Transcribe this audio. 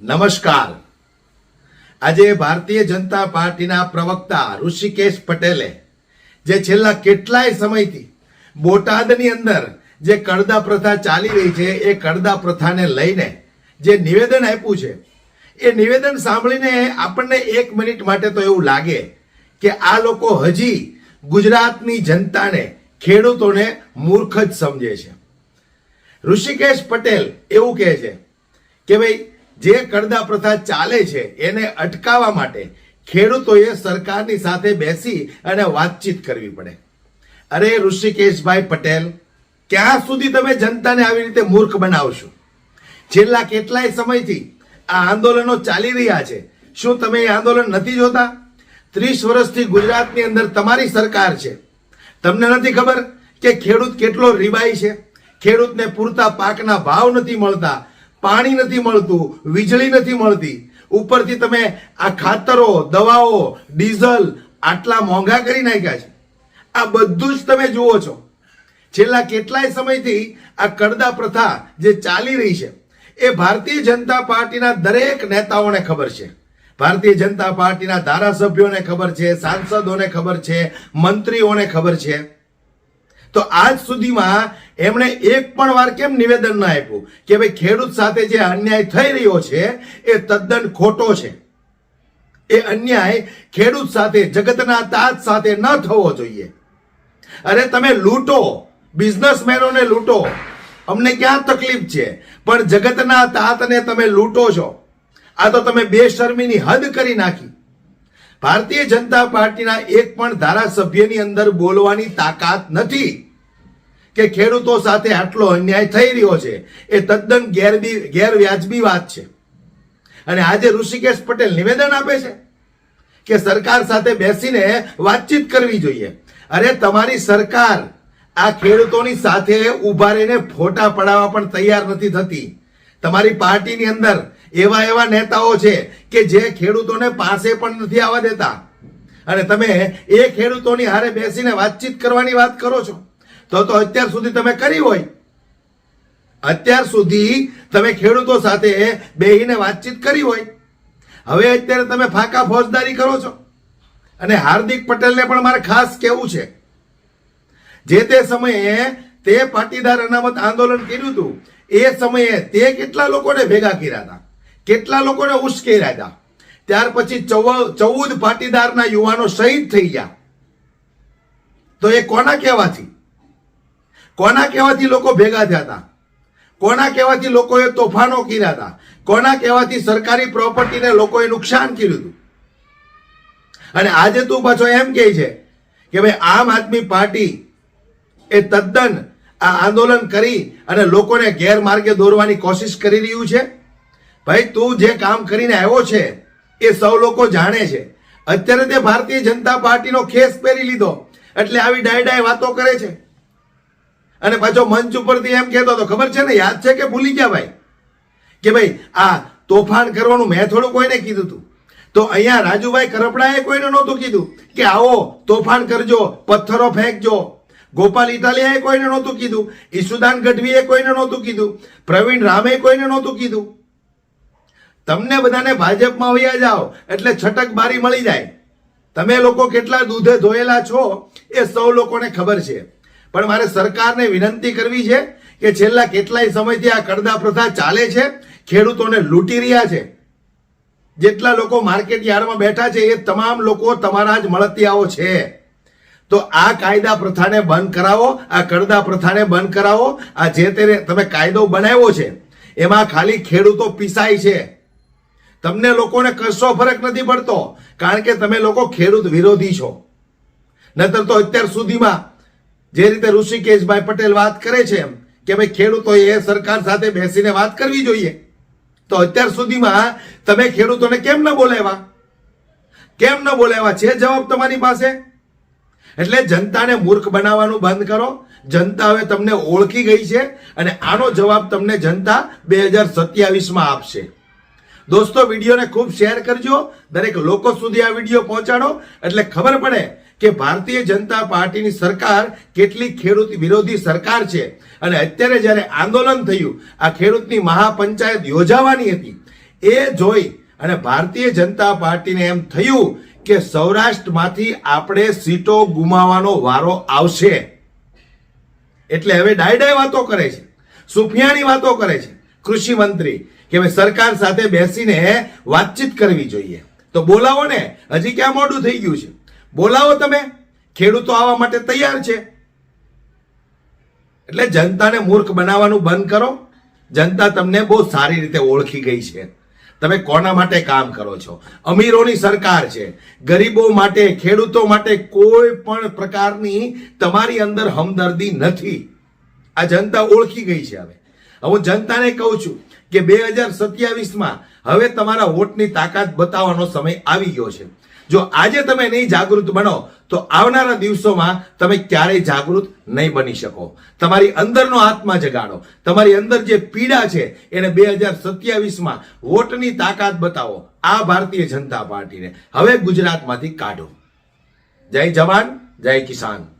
નમસ્કાર. આજે ભારતીય જનતા પાર્ટીના પ્રવક્તા ઋષિકેશ પટેલે જે છેલ્લા કેટલાય સમયથી બોટાદની અંદર જે કડદા પ્રથા ચાલી રહી છે, એ કડદા પ્રથાને લઈને જે નિવેદન આપ્યું છે, એ નિવેદન સાંભળીને આપણને એક મિનિટ માટે તો એવું લાગે કે આ લોકો હજી ગુજરાતની જનતાને ખેડૂતોને મૂર્ખ જ સમજે છે. ઋષિકેશ પટેલ એવું કહે છે કે ભાઈ જે કરદા પ્રથા ચાલે છે, એને અટકાવવા માટે ખેડૂતોએ સરકારની સાથે બેસી અને વાતચીત કરવી પડે. અરે, ઋષિકેશભાઈ પટેલ, ક્યાં સુધી તમે જનતાને આવી રીતે મૂર્ખ બનાવશો? છેલ્લા કેટલાય સમયથી આ આંદોલનો ચાલી રહ્યા છે. શું તમે એ આંદોલન નથી જોતા? ત્રીસ વર્ષથી ગુજરાતની અંદર તમારી સરકાર છે. તમને નથી ખબર કે ખેડૂત કેટલો રીબાઈ છે? ખેડૂતને પૂરતા પાકના ભાવ નથી મળતા. પાણી નથી મળતું, વીજળી નથી મળતી. ઉપરથી તમે આ ખાતરો, દવાઓ, ડીઝલ આટલા મોંઘા કરી નાખ્યા છે. આ બધું જ તમે જુઓ છો. છેલ્લા કેટલાય સમયથી આ કરદા પ્રથા જે ચાલી રહી છે, એ ભારતીય જનતા પાર્ટીના દરેક નેતાઓને ખબર છે. ભારતીય જનતા પાર્ટીના ધારાસભ્યોને ખબર છે, સાંસદોને ખબર છે, મંત્રીઓને ખબર છે. તો આજ સુધીમાં એમણે એક પણ વાર કેમ નિવેદન ના આપ્યું? કે ભાઈ, ખેડૂત સાથે જે અન્યાય થઈ રહ્યો છે, એ તદ્દન ખોટો છે. એ અન્યાય ખેડૂત સાથે, જગતના તાજ સાથે ન થવો જોઈએ. અરે, તમે લૂંટો. બિઝનેસમેનોને લૂંટો. અમને ક્યાં તકલીફ છે? પણ જગતના તાતને તમે લૂંટો છો. આ તો તમે બેશરમીની હદ કરી નાખી. ભારતીય જનતા પાર્ટીના એક પણ ધારાસભ્યની અંદર બોલવાની તાકાત નથી કે ખેડૂતો સાથે આટલો અન્યાય થઈ રહ્યો છે. એ તદ્દન ગેરબી ગેરવ્યાજબી વાત છે. અને આજે ઋષિકેશ પટેલ નિવેદન આપે છે કે સરકાર સાથે બેસીને વાતચીત કરવી જોઈએ. અરે તમારી સરકાર આ ખેડૂતોની સાથે ઊભા રહીને ફોટા પડાવવા પણ તૈયાર નથી થતી. તમારી પાર્ટીની અંદર એવા એવા નેતાઓ છે કે જે ખેડૂતોને પાસે પણ નથી આવવા દેતા. અને તમે એ ખેડૂતોની હારે બેસીને વાતચીત કરવાની વાત કરો છો. તો તો અત્યાર સુધી તમે કરી હોય. અત્યાર સુધી તમે ખેડૂતો સાથે બેહીને વાતચીત કરી હોય. હવે અત્યારે તમે ફાકા ફોજદારી કરો છો. અને હાર્દિક પટેલને પણ મારે ખાસ કહેવું છે. જે તે સમયે તે પાટીદાર અનામત આંદોલન કર્યું હતું, એ સમયે તે કેટલા લોકોને ભેગા કર્યા હતા? કેટલા લોકોને ઉશ્કેર્યા હતા? ત્યાર પછી ચૌદ પાટીદારના યુવાનો શહીદ થઈ ગયા. તો એ કોના કહેવાથી? કોના કહેવાથી લોકો ભેગા થયા હતા? કોના કહેવાથી લોકોએ તોફાનો કર્યા હતા? કોના કહેવાથી સરકારી પ્રોપર્ટીને લોકોએ નુકસાન કર્યું હતું? અને આજે તું પાછો એમ કહે છે કે ભાઈ, આમ આદમી પાર્ટી એ તદ્દન આ આંદોલન કરી અને લોકોને ગેરમાર્ગે દોરવાની કોશિશ કરી રહ્યું છે? ભાઈ, તું જે કામ કરીને આવ્યો છે, એ સૌ લોકો જાણે છે. અત્યારે તે ભારતીય જનતા પાર્ટીનો ખેસ પહેરી લીધો. એટલે આવી ડાય ડાય વાતો કરે છે. અને પાછો મંચ ઉપરથી એમ કહેતો હતો, ખબર છે ને, યાદ છે કે ભૂલી ગયા ભાઈ? કે ભાઈ, આ તોફાન કરવાનું મેં થોડું કોઈને કીધું હતું તો અહીંયા રાજુભાઈ કરપડાએ કોઈને નહોતું કીધું કે આવો તોફાન કરજો, પથ્થરો ફેંકજો. ગોપાલ ઇટાલિયાએ કોઈને નહોતું કીધું. ઈસુદાન ગઢવીએ કોઈને નહોતું કીધું. પ્રવીણ રામે કોઈને નહોતું કીધું. તમને બધાને ભાજપમાં વયા જાઓ, એટલે છટક બારી મળી જાય. તમે લોકો કેટલા દૂધે ધોયેલા છો એ સૌ લોકોને ખબર છે. પણ મારે સરકારને વિનંતી કરવી છે કે છેલ્લા કેટલાય સમયથી આ કરદા પ્રથા ચાલે છે, ખેડૂતોને લૂંટી રહ્યા છે. જેટલા લોકો માર્કેટ યાર્ડમાં બેઠા છે એ તમામ લોકો તમારા જ મળતિયાઓ છે. તો આ કાયદા પ્રથાને બંધ કરાવો, આ કરદા પ્રથાને બંધ કરાવો, આ જે તે તમે કાયદો બનાવ્યો છે, એમાં ખાલી ખેડૂતો પીસાય છે. તમને લોકોને કશો ફરક નથી પડતો, કારણ કે તમે લોકો ખેડૂત વિરોધી છો. નતર તો અત્યાર સુધીમાં જે રીતે ઋષિકેશભાઈ પટેલ વાત કરે છે એમ, કે ભાઈ ખેડૂતોએ સરકાર સાથે બેસીને વાત કરવી જોઈએ, તો અત્યાર સુધીમાં તમે ખેડૂતોને કેમ ન બોલાવ્યા? કેમ ન બોલાવ્યા? છે જવાબ તમારી પાસે? એટલે જનતાને મૂર્ખ બનાવવાનું બંધ કરો. જનતા હવે તમને ઓળખી ગઈ છે અને આનો જવાબ તમને જનતા બે હજાર સત્યાવીસમાં આપશે. દોસ્તો, વિડીયોને ખૂબ શેર કરજો. દરેક લોકો સુધી આ વીડિયો પહોંચાડો. એટલે ખબર પડે કે ભારતીય જનતા પાર્ટીની સરકાર કેટલી ખેડૂત વિરોધી સરકાર છે. અને અત્યારે જ્યારે આંદોલન થયું, આ ખેડૂતની મહાપંચાયત યોજાવાની હતી. એ જોઈ અને ભારતીય જનતા પાર્ટીને એમ થયું કે સૌરાષ્ટ્રમાંથી આપણે સીટો ગુમાવવાનો વારો આવશે. એટલે હવે ડાયડાય વાતો કરે છે. સુફિયાની વાતો કરે છે. કૃષિ મંત્રી કે ભાઈ સરકાર સાથે બેસીને વાતચીત કરવી જોઈએ. તો બોલાવો ને. હજી ક્યાં મોડું થઈ ગયું છે? બોલાવો તમે. ખેડૂતો આવવા માટે તૈયાર છે. એટલે જનતાને મૂર્ખ બનાવવાનું બંધ કરો. જનતા તમને બહુ સારી રીતે ઓળખી ગઈ છે. તમે કોના માટે કામ કરો છો? અમીરોની સરકાર છે. ગરીબો માટે, ખેડૂતો માટે કોઈ પણ પ્રકારની તમારી અંદર હમદર્દી નથી. આ જનતા ઓળખી ગઈ છે હવે. હું જનતાને કહું છું કે બે હજાર સત્યાવીસમાં હવે તમારા વોટની તાકાત બતાવવાનો સમય આવી ગયો છે. જો આજે તમે નહીં જાગૃત બનો, તો આવનારા દિવસોમાં તમે ક્યારેય જાગૃત નહીં બની શકો. તમારી અંદરનો આત્મા જગાડો. તમારી અંદર જે પીડા છે, એને બે હજાર સત્યાવીસમાં વોટની તાકાત બતાવો. આ ભારતીય જનતા પાર્ટીને. હવે ગુજરાતમાંથી કાઢો. જય જવાન, જય કિસાન.